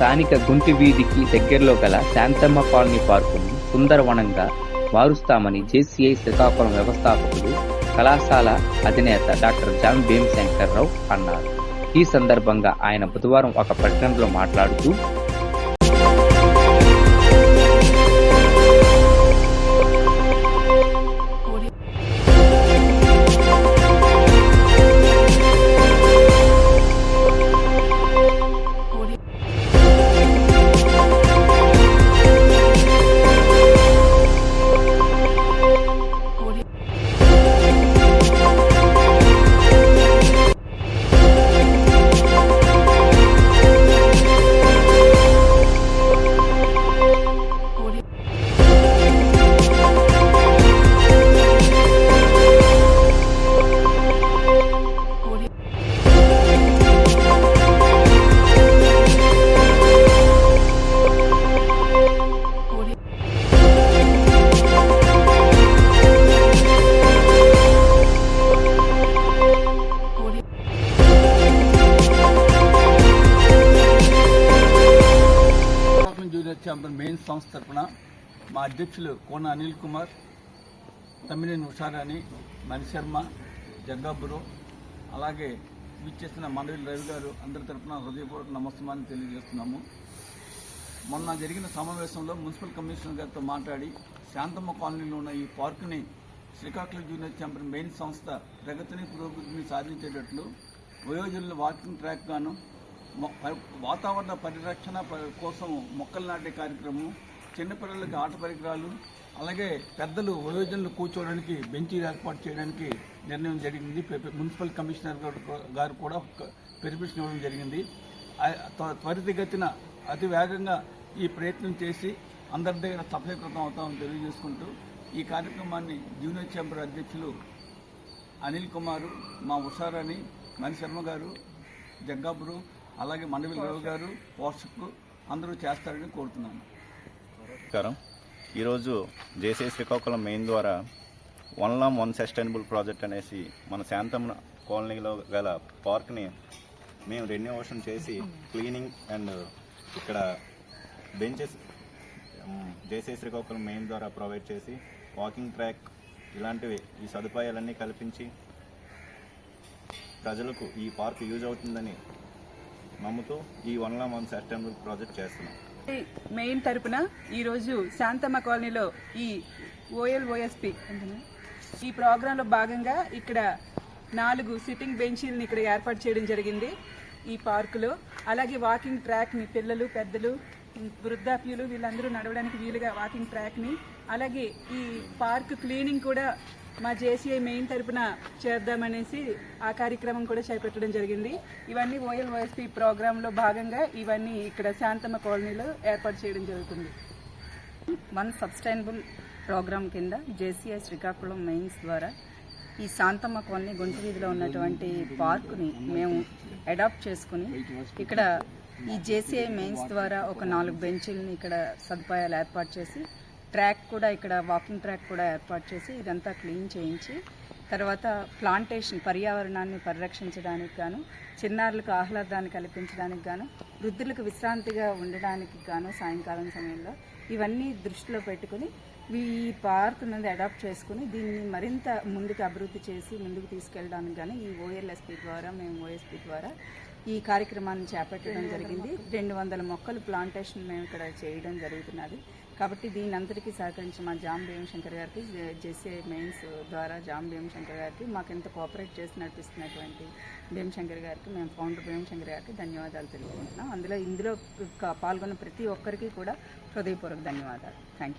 స్థానిక గుంటి వీధికి దగ్గరలో గల శాంతమ్మ కాలనీ పార్కును సుందరవనంగా మారుస్తామని జేసీఐ శ్రీకాకుళం వ్యవస్థాపకుడు కళాశాల అధినేత డాక్టర్ జాన్ భీమశంకర్రావు అన్నారు. ఈ సందర్భంగా ఆయన బుధవారం ఒక ప్రకటనలో మాట్లాడుతూ శాంతం మెయిన్ సంస్థ తరఫున మా అధ్యక్షులు కోన అనిల్ కుమార్ తమ్మినేని ఉషారాణి మణిశర్మ జగ్గాబురు అలాగే విచ్చేసిన మండలి రవి గారు అందరి తరఫున హృదయపూర్వక నమస్తమాన్ని తెలియజేస్తున్నాము. మొన్న జరిగిన సమావేశంలో మున్సిపల్ కమిషనర్ గారితో మాట్లాడి శాంతమ్మ కాలనీలో ఉన్న ఈ పార్కుని శ్రీకాకుళం జూనియర్ ఛాంపియన్ మెయిన్ సంస్థ ప్రగతిని పురోగతిని సాధించేటట్లు వయోజనుల వాకింగ్ ట్రాక్ గాను వాతావరణ పరిరక్షణ కోసం మొక్కలు నాటే కార్యక్రమం చిన్నపిల్లలకి ఆట పరికరాలు అలాగే పెద్దలు వయోజనులు కూర్చోవడానికి బెంచీలు ఏర్పాటు చేయడానికి నిర్ణయం జరిగింది. మున్సిపల్ కమిషనర్ గారు కూడా పెర్మిషన్ ఇవ్వడం జరిగింది. త్వ- త్వరితగతిన అతి వేగంగా ఈ ప్రయత్నం చేసి అందరి దగ్గర సఫలీకృతం అవుతామని తెలియజేసుకుంటూ ఈ కార్యక్రమాన్ని జూనియర్ ఛాంబర్ అధ్యక్షులు అనిల్ కుమారు మా ఉషారాణి మణిశర్మ గారు జగ్గాపురు అలాగే మండవి రావు గారు పోషకు అందరూ చేస్తారని కోరుతున్నాను. నమస్కారం. ఈరోజు జేసీ శ్రీకాకుళం మెయిన్ ద్వారా one lamb one sustainable project అనేసి మన శాంతం కాలనీలో గల పార్క్ని మేము రెన్యూవేషన్ చేసి క్లీనింగ్ అండ్ ఇక్కడ బెంచెస్ జేసీ శ్రీకాకుళం మెయిన్ ద్వారా ప్రొవైడ్ చేసి వాకింగ్ ట్రాక్ ఇలాంటివి ఈ సదుపాయాలన్నీ కల్పించి ప్రజలకు ఈ పార్క్ యూజ్ అవుతుందని నమ్ముతూ ఈ one law one sustainable project చేస్తున్నాం. మెయిన్ తరపున ఈరోజు శాంతమ్మ కాలనీలో ఈ ఓఎల్ ఓఎస్పి ఈ ప్రోగ్రాంలో భాగంగా ఇక్కడ నాలుగు సిట్టింగ్ బెంచీలను ఇక్కడ ఏర్పాటు చేయడం జరిగింది ఈ పార్కులో. అలాగే వాకింగ్ ట్రాక్ని పిల్లలు పెద్దలు వృద్ధాప్యులు వీళ్ళందరూ నడవడానికి వీలుగా వాకింగ్ ట్రాక్ని అలాగే ఈ పార్క్ క్లీనింగ్ కూడా మా జేసీఐ మెయిన్ తరపున చేద్దామనేసి ఆ కార్యక్రమం కూడా చేపట్టడం జరిగింది. ఇవన్నీ ఓఎల్ ఓఎస్పీ ప్రోగ్రాంలో భాగంగా ఇవన్నీ ఇక్కడ శాంతమ్మ కాలనీలో ఏర్పాటు చేయడం జరుగుతుంది. వన్ సబ్స్టైనబుల్ ప్రోగ్రాం కింద జేసీఐ శ్రీకాకుళం మెయిన్స్ ద్వారా ఈ శాంతమ్మ కాలనీ గుంటి వీధిలో ఉన్నటువంటి పార్కుని మేము అడాప్ట్ చేసుకుని ఇక్కడ ఈ జేసీఐ మెయిన్స్ ద్వారా ఒక నాలుగు బెంచీలని ఇక్కడ సదుపాయాలు ఏర్పాటు చేసి ట్రాక్ కూడా ఇక్కడ వాకింగ్ ట్రాక్ కూడా ఏర్పాటు చేసి ఇదంతా క్లీన్ చేయించి తర్వాత ప్లాంటేషన్ పర్యావరణాన్ని పరిరక్షించడానికి గాను చిన్నారులకు ఆహ్లాదాన్ని కల్పించడానికి గాను వృద్ధులకు విశ్రాంతిగా ఉండడానికి గాను సాయంకాలం సమయంలో ఇవన్నీ దృష్టిలో పెట్టుకుని ఈ పార్క్ నుండి అడాప్ట్ చేసుకుని దీన్ని మరింత ముందుకు అభివృద్ధి చేసి ముందుకు తీసుకెళ్ళడానికి కానీ ఈ ఓఎల్ఎస్పి ద్వారా మేము ఓఎస్పి ద్వారా ఈ కార్యక్రమాన్ని చేపట్టడం జరిగింది. రెండు వందల మొక్కలు ప్లాంటేషన్ మేము ఇక్కడ చేయడం జరుగుతున్నది. కాబట్టి దీని అంతటికీ సహకరించి మా జామ్ భీమశంకర్ గారికి జెస్ఏ మెయిన్స్ ద్వారా జామ్ భీమశంకర్ గారికి మాకు ఎంత కోఆపరేట్ చేసి నడిపిస్తున్నటువంటి భీమశంకర్ గారికి మేము ఫౌండర్ భీమశంకర్ గారికి ధన్యవాదాలు తెలుపుకుంటున్నాం. అందులో ఇందులో పాల్గొన్న ప్రతి ఒక్కరికి కూడా హృదయపూర్వక ధన్యవాదాలు. Thank you